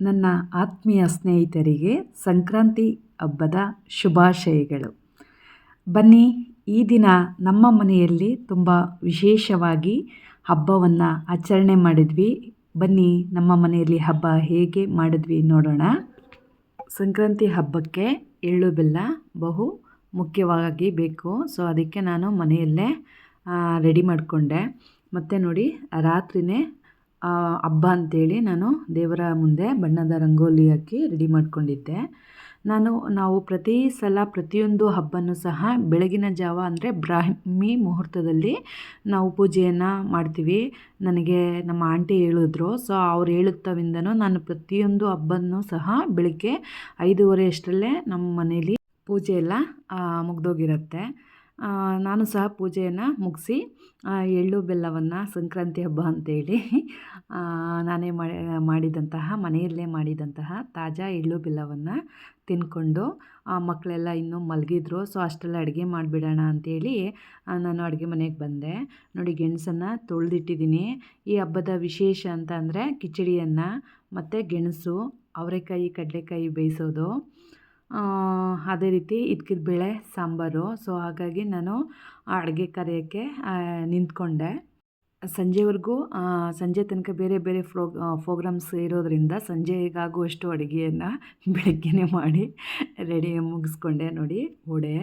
ನನ್ನ ಆತ್ಮೀಯ ಸ್ನೇಹಿತರಿಗೆ ಸಂಕ್ರಾಂತಿ ಹಬ್ಬದ ಶುಭಾಶಯಗಳು. ಬನ್ನಿ, ಈ ದಿನ ನಮ್ಮ ಮನೆಯಲ್ಲಿ ತುಂಬ ವಿಶೇಷವಾಗಿ ಹಬ್ಬವನ್ನು ಆಚರಣೆ ಮಾಡಿದ್ವಿ. ಬನ್ನಿ, ನಮ್ಮ ಮನೆಯಲ್ಲಿ ಹಬ್ಬ ಹೇಗೆ ಮಾಡಿದ್ವಿ ನೋಡೋಣ. ಸಂಕ್ರಾಂತಿ ಹಬ್ಬಕ್ಕೆ ಎಳ್ಳು ಬೆಲ್ಲ ಬಹು ಮುಖ್ಯವಾಗಿ ಬೇಕು. ಸೊ ಅದಕ್ಕೆ ನಾನು ಮನೆಯಲ್ಲೇ ರೆಡಿ ಮಾಡಿಕೊಂಡೆ. ಮತ್ತು ನೋಡಿ ರಾತ್ರಿಯೇ ಹಬ್ಬ ಅಂತೇಳಿ ನಾನು ದೇವರ ಮುಂದೆ ಬಣ್ಣದ ರಂಗೋಲಿ ಹಾಕಿ ರೆಡಿ ಮಾಡಿಕೊಂಡಿದ್ದೆ. ನಾನು, ನಾವು ಪ್ರತಿ ಸಲ ಪ್ರತಿಯೊಂದು ಹಬ್ಬನೂ ಸಹ ಬೆಳಗಿನ ಜಾವ ಅಂದರೆ ಬ್ರಾಹ್ಮಿ ಮುಹೂರ್ತದಲ್ಲಿ ನಾವು ಪೂಜೆಯನ್ನು ಮಾಡ್ತೀವಿ. ನನಗೆ ನಮ್ಮ ಆಂಟಿ ಹೇಳಿದ್ರು. ಸೊ ಅವ್ರು ಹೇಳುತ್ತವಿಂದನೂ ನಾನು ಪ್ರತಿಯೊಂದು ಹಬ್ಬನೂ ಸಹ ಬೆಳಗ್ಗೆ ಐದೂವರೆ ಅಷ್ಟರಲ್ಲೇ ನಮ್ಮ ಮನೇಲಿ ಪೂಜೆ ಎಲ್ಲ ಮುಗ್ದೋಗಿರುತ್ತೆ. ನಾನು ಸಹ ಪೂಜೆಯನ್ನು ಮುಗಿಸಿ ಎಳ್ಳು ಬೆಲ್ಲವನ್ನು ಸಂಕ್ರಾಂತಿ ಹಬ್ಬ ಅಂತೇಳಿ ನಾನೇ ಮಾಡಿ ಮಾಡಿದಂತಹ, ಮನೆಯಲ್ಲೇ ಮಾಡಿದಂತಹ ತಾಜಾ ಎಳ್ಳು ಬೆಲ್ಲವನ್ನು ತಿಂದ್ಕೊಂಡು ಮಕ್ಕಳೆಲ್ಲ ಇನ್ನೂ ಮಲಗಿದ್ರು, ಸೊ ಅಷ್ಟೆಲ್ಲ ಅಡುಗೆ ಮಾಡಿಬಿಡೋಣ ಅಂಥೇಳಿ ನಾನು ಅಡುಗೆ ಮನೆಗೆ ಬಂದೆ. ನೋಡಿ ಗೆಣಸನ್ನು ತೊಳೆದಿಟ್ಟಿದ್ದೀನಿ. ಈ ಹಬ್ಬದ ವಿಶೇಷ ಅಂತ ಅಂದರೆ ಕಿಚಡಿಯನ್ನು ಮತ್ತು ಗೆಣಸು, ಅವರೆಕಾಯಿ, ಕಡಲೆಕಾಯಿ ಬೇಯಿಸೋದು. ಅದೇ ರೀತಿ ಇದ್ಕಿದ ಬೇಳೆ, ಸಾಂಬಾರು. ಸೊ ಹಾಗಾಗಿ ನಾನು ಅಡುಗೆ ಕರೆಯೋಕ್ಕೆ ನಿಂತ್ಕೊಂಡೆ. ಸಂಜೆವರೆಗೂ ಸಂಜೆ ತನಕ ಬೇರೆ ಬೇರೆ ಫ್ರೋ ಫೋಗ್ರಾಮ್ಸ್ ಇರೋದರಿಂದ ಸಂಜೆಗಾಗುವಷ್ಟು ಅಡುಗೆಯನ್ನು ಬೆಳಗ್ಗೆನೇ ಮಾಡಿ, ರೆಡಿ ಮುಗಿಸ್ಕೊಂಡೆ ನೋಡಿ ವಡೆ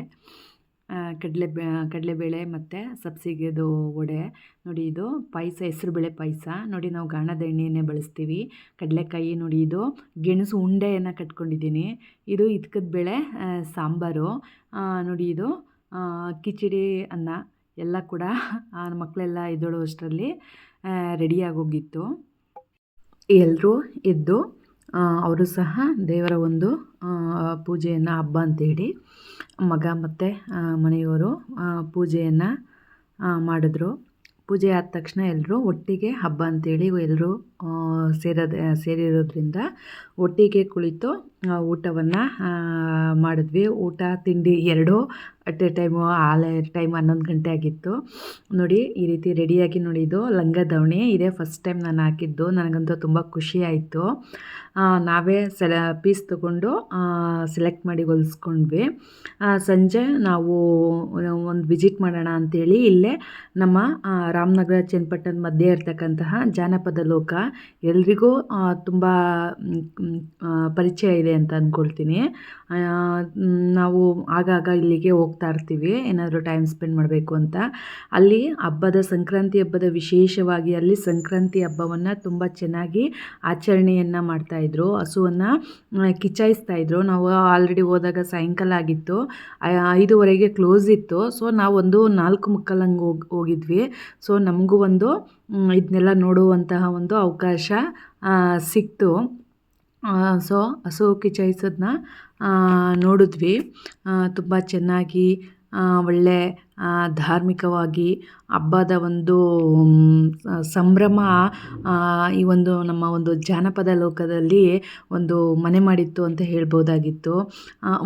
ಕಡಲೆ ಕಡಲೆಬೇಳೆ ಮತ್ತು ಸಬ್ಸಿಗೆದು ವಡೆ. ನೋಡಿ ಇದು ಪಾಯಸ, ಹೆಸ್ರುಬೇಳೆ ಪಾಯಸ. ನೋಡಿ ನಾವು ಗಾಣದ ಎಣ್ಣೆಯನ್ನೇ ಬಳಸ್ತೀವಿ. ಕಡಲೆಕಾಯಿ ನೋಡಿ ಇದು ಗೆಣಸು ಉಂಡೆಯನ್ನು ಕಟ್ಕೊಂಡಿದ್ದೀನಿ. ಇದು ಇದ್ಕದ ಬೇಳೆ ಸಾಂಬಾರು. ನೋಡಿ ಇದು ಕಿಚಡಿ ಅನ್ನ ಎಲ್ಲ ಕೂಡ ಮಕ್ಕಳೆಲ್ಲ ಎದ್ದೇಳುವಷ್ಟರಲ್ಲಿ ರೆಡಿಯಾಗೋಗಿತ್ತು ಎಲ್ಲರೂ ಎದ್ದು ಅವರು ಸಹ ದೇವರ ಒಂದು ಪೂಜೆಯನ್ನು ಹಬ್ಬ ಅಂತೇಳಿ ಮಗ ಮತ್ತು ಮನೆಯವರು ಪೂಜೆಯನ್ನು ಮಾಡಿದ್ರು. ಪೂಜೆ ಆದ ತಕ್ಷಣ ಎಲ್ಲರೂ ಒಟ್ಟಿಗೆ ಹಬ್ಬ ಅಂತೇಳಿ ಎಲ್ಲರೂ ಸೇರೋದು, ಸೇರಿರೋದ್ರಿಂದ ಒಟ್ಟಿಗೆ ಕುಳಿತು ಊಟವನ್ನು ಮಾಡಿದ್ವಿ. ಊಟ, ತಿಂಡಿ ಎರಡೂ ಅಟ್ ಎ ಟೈಮು ಆಲೆ ಟೈಮ್ ಹನ್ನೊಂದು ಗಂಟೆ ಆಗಿತ್ತು. ನೋಡಿ, ಈ ರೀತಿ ರೆಡಿಯಾಗಿ ನೋಡಿ ಇದು ಲಂಗ ದವಣಿ. ಇದೇ ಫಸ್ಟ್ ಟೈಮ್ ನಾನು ಹಾಕಿದ್ದು. ನನಗಂತೂ ತುಂಬ ಖುಷಿ ಆಯಿತು. ನಾವೇ ಸೆಲ ಪೀಸ್ ತೊಗೊಂಡು ಸೆಲೆಕ್ಟ್ ಮಾಡಿ ಹೊಲಿಸ್ಕೊಂಡ್ವಿ. ಸಂಜೆ ನಾವು ಒಂದು ವಿಸಿಟ್ ಮಾಡೋಣ ಅಂಥೇಳಿ ಇಲ್ಲೇ ನಮ್ಮ ರಾಮನಗರ ಚನ್ನಪಟ್ಟಣದ ಮಧ್ಯೆ ಇರತಕ್ಕಂತಹ ಜಾನಪದ ಲೋಕ. ಎಲ್ರಿಗೂ ತುಂಬ ಪರಿಚಯ ಇದೆ ಅಂತ ಅಂದ್ಕೊಳ್ತೀನಿ ನಾವು ಆಗಾಗ ಇಲ್ಲಿಗೆ ಹೋಗ್ತಾ ಇರ್ತೀವಿ, ಏನಾದರೂ ಟೈಮ್ ಸ್ಪೆಂಡ್ ಮಾಡಬೇಕು ಅಂತ. ಅಲ್ಲಿ ಹಬ್ಬದ ಸಂಕ್ರಾಂತಿ ಹಬ್ಬದ ವಿಶೇಷವಾಗಿ ಅಲ್ಲಿ ಸಂಕ್ರಾಂತಿ ಹಬ್ಬವನ್ನು ತುಂಬ ಚೆನ್ನಾಗಿ ಆಚರಣೆಯನ್ನು ಮಾಡ್ತಾಯಿದ್ರು ಹಸುವನ್ನು ಕಿಚಾಯಿಸ್ತಾಯಿದ್ರು ನಾವು ಆಲ್ರೆಡಿ ಹೋದಾಗ ಸಾಯಂಕಾಲ ಆಗಿತ್ತು. ಐದುವರೆಗೆ ಕ್ಲೋಸ್ ಇತ್ತು. ಸೊ ನಾವೊಂದು ನಾಲ್ಕು ಮುಕ್ಕಲಂಗೆ ಹೋಗಿ ಹೋಗಿದ್ವಿ. ಸೊ ನಮಗೂ ಒಂದು ಇದನ್ನೆಲ್ಲ ನೋಡುವಂತಹ ಒಂದು ಅವಕಾಶ ಸಿಕ್ತು. ಸೊ ಹಸು ಕಿಚಾಯಿಸೋದನ್ನ ನೋಡಿದ್ವಿ. ತುಂಬ ಚೆನ್ನಾಗಿ ಒಳ್ಳೆ ಧಾರ್ಮಿಕವಾಗಿ ಹಬ್ಬದ ಒಂದು ಸಂಭ್ರಮ ಈ ಒಂದು ನಮ್ಮ ಒಂದು ಜಾನಪದ ಲೋಕದಲ್ಲಿ ಒಂದು ಮನೆ ಮಾಡಿತ್ತು ಅಂತ ಹೇಳ್ಬೋದಾಗಿತ್ತು.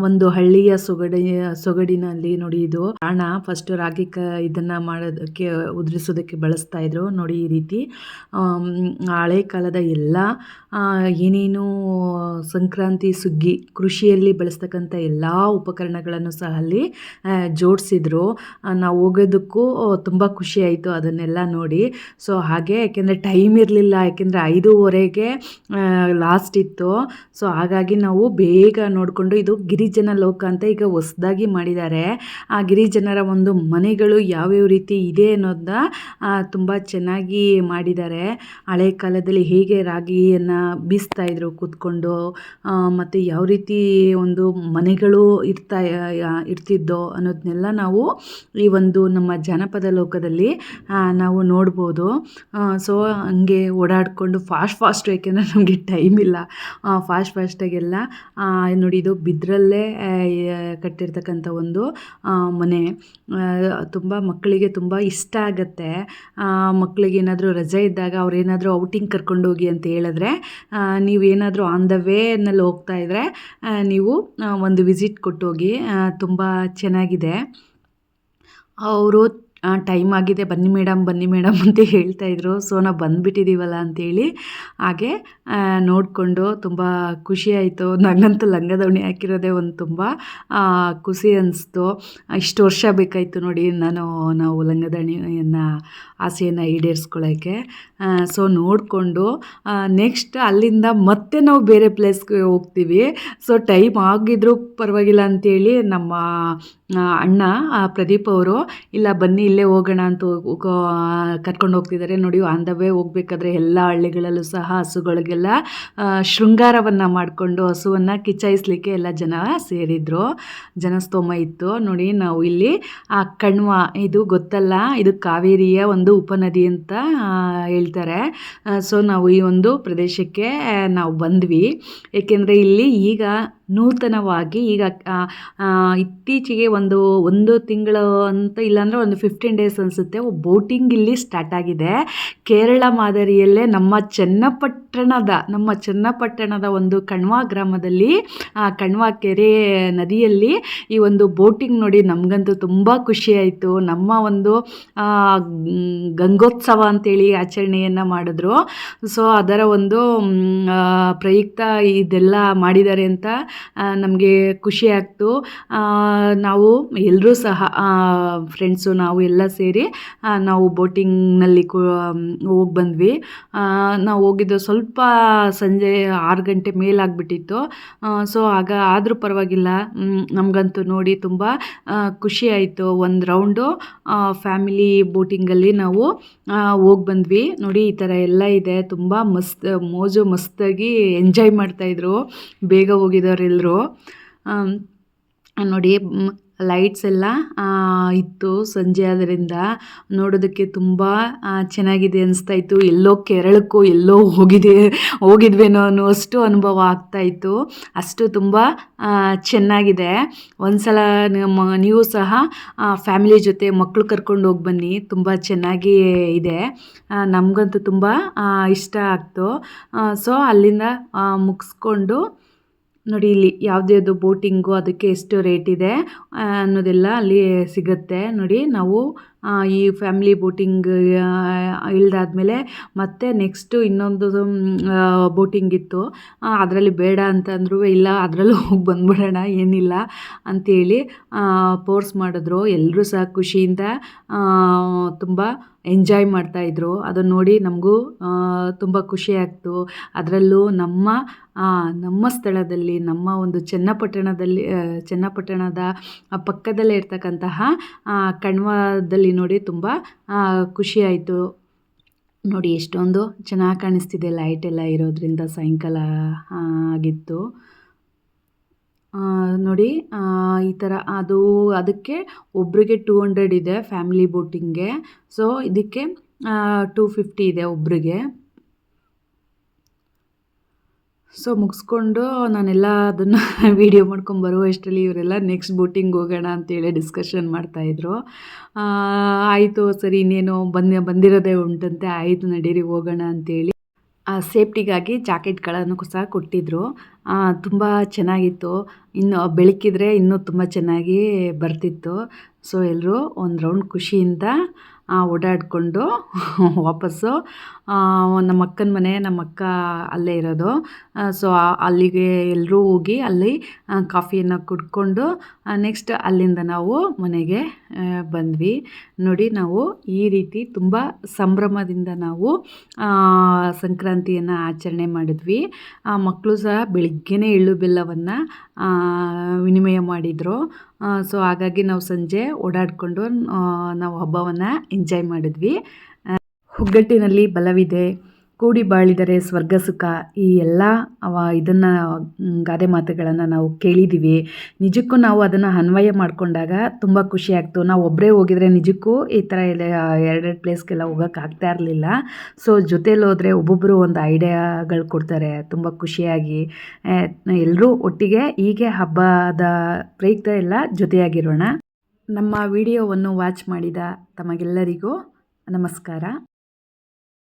ಒಂದು ಹಳ್ಳಿಯ ಸೊಗಡಿ ಸೊಗಡಿನಲ್ಲಿ ನೋಡಿ ಇದು. ಹಣ ಫಸ್ಟ್ ರಾಗಿ ಕ, ಇದನ್ನು ಮಾಡೋದಕ್ಕೆ, ಉದುರಿಸೋದಕ್ಕೆ ಬಳಸ್ತಾ ಇದ್ರು ನೋಡಿ ಈ ರೀತಿ. ಹಳೆ ಕಾಲದ ಎಲ್ಲ ಏನೇನು ಸಂಕ್ರಾಂತಿ, ಸುಗ್ಗಿ ಕೃಷಿಯಲ್ಲಿ ಬಳಸ್ತಕ್ಕಂಥ ಎಲ್ಲ ಉಪಕರಣಗಳನ್ನು ಸಹ ಅಲ್ಲಿ ಜೋಡಿಸಿದ್ರು. ನಾವು ಹೋಗೋದಕ್ಕೂ ತುಂಬ ಖುಷಿಯಾಯಿತು ಅದನ್ನೆಲ್ಲ ನೋಡಿ. ಸೊ ಹಾಗೆ, ಯಾಕೆಂದರೆ ಟೈಮ್ ಇರಲಿಲ್ಲ, ಯಾಕೆಂದರೆ ಐದೂವರೆಗೆ ಲಾಸ್ಟ್ ಇತ್ತು. ಸೊ ಹಾಗಾಗಿ ನಾವು ಬೇಗ ನೋಡಿಕೊಂಡು ಇದು ಗಿರಿಜನ ಲೋಕ ಅಂತ ಈಗ ಹೊಸದಾಗಿ ಮಾಡಿದ್ದಾರೆ. ಆ ಗಿರಿಜನರ ಒಂದು ಮನೆಗಳು ಯಾವ್ಯಾವ ರೀತಿ ಇದೆ ಅನ್ನೋದನ್ನ ತುಂಬ ಚೆನ್ನಾಗಿ ಮಾಡಿದ್ದಾರೆ. ಹಳೆ ಕಾಲದಲ್ಲಿ ಹೇಗೆ ರಾಗಿಯನ್ನು ಬೀಸ್ತಾ ಇದ್ರು ಕೂತ್ಕೊಂಡು ಮತ್ತು ಯಾವ ರೀತಿ ಒಂದು ಮನೆಗಳು ಇರ್ತಾ ಇರ್ತಿದ್ದೋ ಅನ್ನೋದನ್ನೆಲ್ಲ ನಾವು ಈ ಒಂದು ನಮ್ಮ ಜಾನಪದ ಲೋಕದಲ್ಲಿ ನಾವು ನೋಡ್ಬೋದು. ಸೊ ಹಂಗೆ ಓಡಾಡಿಕೊಂಡು ಫಾಸ್ಟ್ ಫಾಸ್ಟ್ ಏಕೆಂದರೆ ನಮಗೆ ಟೈಮ್ ಇಲ್ಲ. ಫಾಸ್ಟ್ ಫಾಸ್ಟಾಗೆಲ್ಲ ನೋಡಿ ಇದು ಬಿದ್ರಲ್ಲೇ ಕಟ್ಟಿರ್ತಕ್ಕಂಥ ಒಂದು ಮನೆ. ತುಂಬ ಮಕ್ಕಳಿಗೆ ತುಂಬ ಇಷ್ಟ ಆಗುತ್ತೆ. ಮಕ್ಕಳಿಗೆ ಏನಾದರೂ ರಜೆ ಇದ್ದಾಗ ಅವ್ರೇನಾದರೂ ಔಟಿಂಗ್ ಕರ್ಕೊಂಡೋಗಿ ಅಂತ ಹೇಳಿದ್ರೆ ನೀವೇನಾದರೂ ಆನ್ ದ ವೇನಲ್ಲಿ ಹೋಗ್ತಾ ಇದ್ದರೆ ನೀವು ಒಂದು ವಿಸಿಟ್ ಕೊಟ್ಟೋಗಿ ತುಂಬ ಚೆನ್ನಾಗಿದೆ. ಅವರು ಟೈಮ್ ಆಗಿದೆ, ಬನ್ನಿ ಮೇಡಮ್ ಬನ್ನಿ ಮೇಡಮ್ ಅಂತ ಹೇಳ್ತಾ ಇದ್ರು. ಸೊ, ನಾವು ಬಂದುಬಿಟ್ಟಿದ್ದೀವಲ್ಲ ಅಂತೇಳಿ. ಹಾಗೆ ನೋಡಿಕೊಂಡು ತುಂಬ ಖುಷಿಯಾಯಿತು ನನಗಂತೂ ಲಂಗ ದಾವಣಿ ಹಾಕಿರೋದೇ ಒಂದು ತುಂಬ ಖುಷಿ ಅನಿಸ್ತು. ಇಷ್ಟು ವರ್ಷ ಬೇಕಾಯಿತು ನೋಡಿ ನಾನು ನಾವು ಲಂಗ ದಾವಣಿಯನ್ನು ಆಸೆಯನ್ನು ಈಡೇರಿಸ್ಕೊಳ್ಳೋಕ್ಕೆ ಸೊ, ನೋಡಿಕೊಂಡು ನೆಕ್ಸ್ಟ್ ಅಲ್ಲಿಂದ ಮತ್ತೆ ನಾವು ಬೇರೆ ಪ್ಲೇಸ್ಗೆ ಹೋಗ್ತೀವಿ. ಸೊ, ಟೈಮ್ ಆಗಿದ್ರೂ ಪರವಾಗಿಲ್ಲ ಅಂತೇಳಿ ನಮ್ಮ ಅಣ್ಣ ಪ್ರದೀಪ್ ಅವರು, ಇಲ್ಲ, ಬನ್ನಿ, ಇಲ್ಲೇ ಹೋಗೋಣ ಅಂತ ಕರ್ಕೊಂಡು ಹೋಗ್ತಿದ್ದಾರೆ. ನೋಡಿ ಆನ್ ದ ವೇ ಹೋಗ್ಬೇಕಾದ್ರೆ ಎಲ್ಲ ಹಳ್ಳಿಗಳಲ್ಲೂ ಸಹ ಹಸುಗಳಿಗೆಲ್ಲ ಶೃಂಗಾರವನ್ನು ಮಾಡಿಕೊಂಡು ಹಸುವನ್ನು ಕಿಚ್ಚಾಯಿಸ್ಲಿಕ್ಕೆ ಎಲ್ಲ ಜನ ಸೇರಿದ್ರು. ಜನಸ್ತೋಮ ಇತ್ತು. ನೋಡಿ, ನಾವು ಇಲ್ಲಿ, ಆ, ಕಣ್ವ, ಇದು ಗೊತ್ತಲ್ಲ? ಇದು ಕಾವೇರಿಯ ಒಂದು ಉಪನದಿ ಅಂತ ಹೇಳ್ತಾರೆ. ಸೊ, ನಾವು ಈ ಒಂದು ಪ್ರದೇಶಕ್ಕೆ ನಾವು ಬಂದ್ವಿ. ಏಕೆಂದರೆ ಇಲ್ಲಿ ಈಗ ನೂತನವಾಗಿ ಈಗ ಇತ್ತೀಚೆಗೆ ಒಂದು ಒಂದು ತಿಂಗಳು ಅಂತ ಇಲ್ಲಾಂದರೆ ಒಂದು ಫಿಫ್ಟೀನ್ ಡೇಸ್ ಅನಿಸುತ್ತೆ. ಬೋಟಿಂಗ್ ಇಲ್ಲಿ ಸ್ಟಾರ್ಟ್ ಆಗಿದೆ. ಕೇರಳ ಮಾದರಿಯಲ್ಲೇ ನಮ್ಮ ಚನ್ನಪಟ್ಟಣದ ನಮ್ಮ ಚನ್ನಪಟ್ಟಣದ ಒಂದು ಕಣ್ವ ಗ್ರಾಮದಲ್ಲಿ ಕಣ್ವ ಕೆರೆ ನದಿಯಲ್ಲಿ ಈ ಒಂದು ಬೋಟಿಂಗ್ ನೋಡಿ ನಮಗಂತೂ ತುಂಬ ಖುಷಿಯಾಯಿತು ನಮ್ಮ ಒಂದು ಗಂಗೋತ್ಸವ ಅಂತೇಳಿ ಆಚರಣೆಯನ್ನು ಮಾಡಿದ್ರು. ಸೊ ಅದರ ಒಂದು ಪ್ರಯುಕ್ತ ಇದೆಲ್ಲ ಮಾಡಿದ್ದಾರೆ ಅಂತ ನಮಗೆ ಖುಷಿ ಆಗ್ತು. ನಾವು ಎಲ್ಲರೂ ಸಹ ಫ್ರೆಂಡ್ಸು ನಾವು ಎಲ್ಲ ಸೇರಿ ನಾವು ಬೋಟಿಂಗ್ನಲ್ಲಿ ಹೋಗಿ ಬಂದ್ವಿ. ನಾವು ಹೋಗಿದ್ದು ಸ್ವಲ್ಪ ಸಂಜೆ ಆರು ಗಂಟೆ ಮೇಲಾಗ್ಬಿಟ್ಟಿತ್ತು. ಸೊ ಆಗ ಆದರೂ ಪರವಾಗಿಲ್ಲ. ನಮಗಂತೂ ನೋಡಿ ತುಂಬ ಖುಷಿ ಆಯಿತು. ಒಂದು ರೌಂಡು ಫ್ಯಾಮಿಲಿ ಬೋಟಿಂಗಲ್ಲಿ ನಾವು ಹೋಗಿ ಬಂದ್ವಿ. ನೋಡಿ, ಈ ಥರ ಎಲ್ಲ ಇದೆ. ತುಂಬ ಮಸ್ತ್, ಮೋಜು ಮಸ್ತಾಗಿ ಎಂಜಾಯ್ ಮಾಡ್ತಾಯಿದ್ರು ಬೇಗ ಹೋಗಿದವರೆಲ್ಲರೂ ನೋಡಿ ಲೈಟ್ಸ್ ಎಲ್ಲ ಇತ್ತು ಸಂಜೆ ಆದ್ದರಿಂದ ನೋಡೋದಕ್ಕೆ ತುಂಬ ಚೆನ್ನಾಗಿದೆ ಅನಿಸ್ತಾ ಇತ್ತು. ಎಲ್ಲೋ ಕೇರಳಕ್ಕೂ ಎಲ್ಲೋ ಹೋಗಿದೆ, ಹೋಗಿದ್ವೇನೋ ಅನ್ನುವಷ್ಟು ಅನುಭವ ಆಗ್ತಾಯಿತ್ತು ಅಷ್ಟು ತುಂಬ ಚೆನ್ನಾಗಿದೆ. ಒಂದು ಸಲ ನೀವು ಸಹ ಫ್ಯಾಮಿಲಿ ಜೊತೆ ಮಕ್ಕಳು ಕರ್ಕೊಂಡು ಹೋಗಿ ಬನ್ನಿ. ತುಂಬ ಚೆನ್ನಾಗಿ ಇದೆ. ನಮಗಂತೂ ತುಂಬ ಇಷ್ಟ ಆಗ್ತು. ಸೊ ಅಲ್ಲಿಂದ ಮುಗಿಸ್ಕೊಂಡು ನೋಡಿ ಇಲ್ಲಿ ಯಾವುದ್ಯಾವುದು ಬೋಟಿಂಗು ಅದಕ್ಕೆ ಎಷ್ಟು ರೇಟ್ ಇದೆ ಅನ್ನೋದೆಲ್ಲ ಅಲ್ಲಿ ಸಿಗುತ್ತೆ. ನೋಡಿ ನಾವು ಈ ಫ್ಯಾಮಿಲಿ ಬೋಟಿಂಗ್ ಇಳಿದಾದ್ಮೇಲೆ ಮತ್ತೆ ನೆಕ್ಸ್ಟು ಇನ್ನೊಂದು ಬೋಟಿಂಗ್ ಇತ್ತು. ಅದರಲ್ಲಿ ಬೇಡ ಅಂತಂದ್ರು, ಇಲ್ಲ, ಅದರಲ್ಲೂ ಹೋಗಿ ಬಂದ್ಬಿಡೋಣ, ಏನಿಲ್ಲ ಅಂಥೇಳಿ ಫೋರ್ಸ್ ಮಾಡಿದ್ರು. ಎಲ್ಲರೂ ಸಹ ಖುಷಿಯಿಂದ ತುಂಬ ಎಂಜಾಯ್ ಮಾಡ್ತಾಯಿದ್ರು ಅದನ್ನು ನೋಡಿ ನಮಗೂ ತುಂಬ ಖುಷಿ ಆಗ್ತು. ಅದರಲ್ಲೂ ನಮ್ಮ ನಮ್ಮ ಸ್ಥಳದಲ್ಲಿ, ನಮ್ಮ ಒಂದು ಚನ್ನಪಟ್ಟಣದಲ್ಲಿ ಚನ್ನಪಟ್ಟಣದ ಪಕ್ಕದಲ್ಲೇ ಇರ್ತಕ್ಕಂತಹ ಕಣ್ವದಲ್ಲಿ ನೋಡಿ ತುಂಬ ಖುಷಿಯಾಯಿತು ನೋಡಿ, ಎಷ್ಟೊಂದು ಚೆನ್ನಾಗಿ ಕಾಣಿಸ್ತಿದೆ ಲೈಟ್ ಎಲ್ಲ ಇರೋದ್ರಿಂದ ಸಾಯಂಕಾಲ ಆಗಿತ್ತು. ನೋಡಿ ಈ ಥರ ಅದು, ಅದಕ್ಕೆ ಒಬ್ಬರಿಗೆ ಟೂ ಹಂಡ್ರೆಡ್ ಇದೆ ಫ್ಯಾಮಿಲಿ ಬೋಟಿಂಗ್ಗೆ ಸೊ ಇದಕ್ಕೆ ಟೂ ಫಿಫ್ಟಿ ಇದೆ ಒಬ್ಬರಿಗೆ ಸೊ ಮುಗಿಸ್ಕೊಂಡು ನಾನೆಲ್ಲ ಅದನ್ನು ವೀಡಿಯೋ ಮಾಡ್ಕೊಂಡು ಬರುವಷ್ಟರಲ್ಲಿ ಇವರೆಲ್ಲ ನೆಕ್ಸ್ಟ್ ಬೋಟಿಂಗ್ ಹೋಗೋಣ ಅಂತೇಳಿ ಡಿಸ್ಕಷನ್ ಮಾಡ್ತಾಯಿದ್ರು ಆಯಿತು ಸರಿ, ಇನ್ನೇನು ಬಂದು, ಬಂದಿರೋದೇ ಉಂಟಂತೆ, ಆಯಿತು ನಡೀರಿ, ಹೋಗೋಣ ಅಂತೇಳಿ. ಸೇಫ್ಟಿಗಾಗಿ ಜಾಕೆಟ್ಗಳನ್ನು ಸಹ ಕೊಟ್ಟಿದ್ದರು ತುಂಬ ಚೆನ್ನಾಗಿತ್ತು. ಇನ್ನು ಬೆಳಕಿದ್ರೆ ಇನ್ನೂ ತುಂಬ ಚೆನ್ನಾಗಿ ಬರ್ತಿತ್ತು. ಸೊ ಎಲ್ಲರೂ ಒಂದು ರೌಂಡ್ ಖುಷಿಯಿಂದ ಓಡಾಡಿಕೊಂಡು ವಾಪಸ್ಸು ನಮ್ಮ ಅಕ್ಕನ ಮನೆ, ನಮ್ಮ ಅಕ್ಕ ಅಲ್ಲೇ ಇರೋದು. ಸೊ ಅಲ್ಲಿಗೆ ಎಲ್ಲರೂ ಹೋಗಿ ಅಲ್ಲಿ ಕಾಫಿಯನ್ನು ಕುಡ್ಕೊಂಡು ನೆಕ್ಸ್ಟ್ ಅಲ್ಲಿಂದ ನಾವು ಮನೆಗೆ ಬಂದ್ವಿ. ನೋಡಿ ನಾವು ಈ ರೀತಿ ತುಂಬ ಸಂಭ್ರಮದಿಂದ ನಾವು ಸಂಕ್ರಾಂತಿಯನ್ನು ಆಚರಣೆ ಮಾಡಿದ್ವಿ. ಮಕ್ಕಳು ಸಹ ಬೆಳಿಗ್ಗೆನೇ ಎಳ್ಳು ಬೆಲ್ಲವನ್ನು ವಿನಿಮಯ ಮಾಡಿದರು. ಸೊ ಹಾಗಾಗಿ ನಾವು ಸಂಜೆ ಓಡಾಡಿಕೊಂಡು ನಾವು ಹಬ್ಬವನ್ನು ಎಂಜಾಯ್ ಮಾಡಿದ್ವಿ. ಒಗ್ಗಟ್ಟಿನಲ್ಲಿ ಬಲವಿದೆ. ಕೂಡಿ ಬಾಳಿದರೆ ಸ್ವರ್ಗ ಸುಖ ಈ ಎಲ್ಲ, ಅವ ಇದನ್ನು ಗಾದೆ ಮಾತುಗಳನ್ನು ನಾವು ಕೇಳಿದ್ದೀವಿ ನಿಜಕ್ಕೂ ನಾವು ಅದನ್ನು ಅನ್ವಯ ಮಾಡಿಕೊಂಡಾಗ ತುಂಬ ಖುಷಿ ಆಗ್ತು. ನಾವು ಒಬ್ಬರೇ ಹೋಗಿದರೆ ನಿಜಕ್ಕೂ ಈ ಥರ ಎಲ್ಲ, ಎರಡೆರಡು ಪ್ಲೇಸ್ಗೆಲ್ಲ ಹೋಗೋಕ್ಕಾಗ್ತಾ ಇರಲಿಲ್ಲ. ಸೊ ಜೊತೇಲಿ ಹೋದರೆ ಒಬ್ಬೊಬ್ಬರು ಒಂದು ಐಡಿಯಾಗಳು ಕೊಡ್ತಾರೆ. ತುಂಬ ಖುಷಿಯಾಗಿ. ಎಲ್ಲರೂ ಒಟ್ಟಿಗೆ ಹೀಗೆ ಹಬ್ಬದ ಪ್ರಯುಕ್ತ ಎಲ್ಲ ಜೊತೆಯಾಗಿರೋಣ. ನಮ್ಮ ವಿಡಿಯೋವನ್ನು ವಾಚ್ ಮಾಡಿದ ತಮಗೆಲ್ಲರಿಗೂ ನಮಸ್ಕಾರ.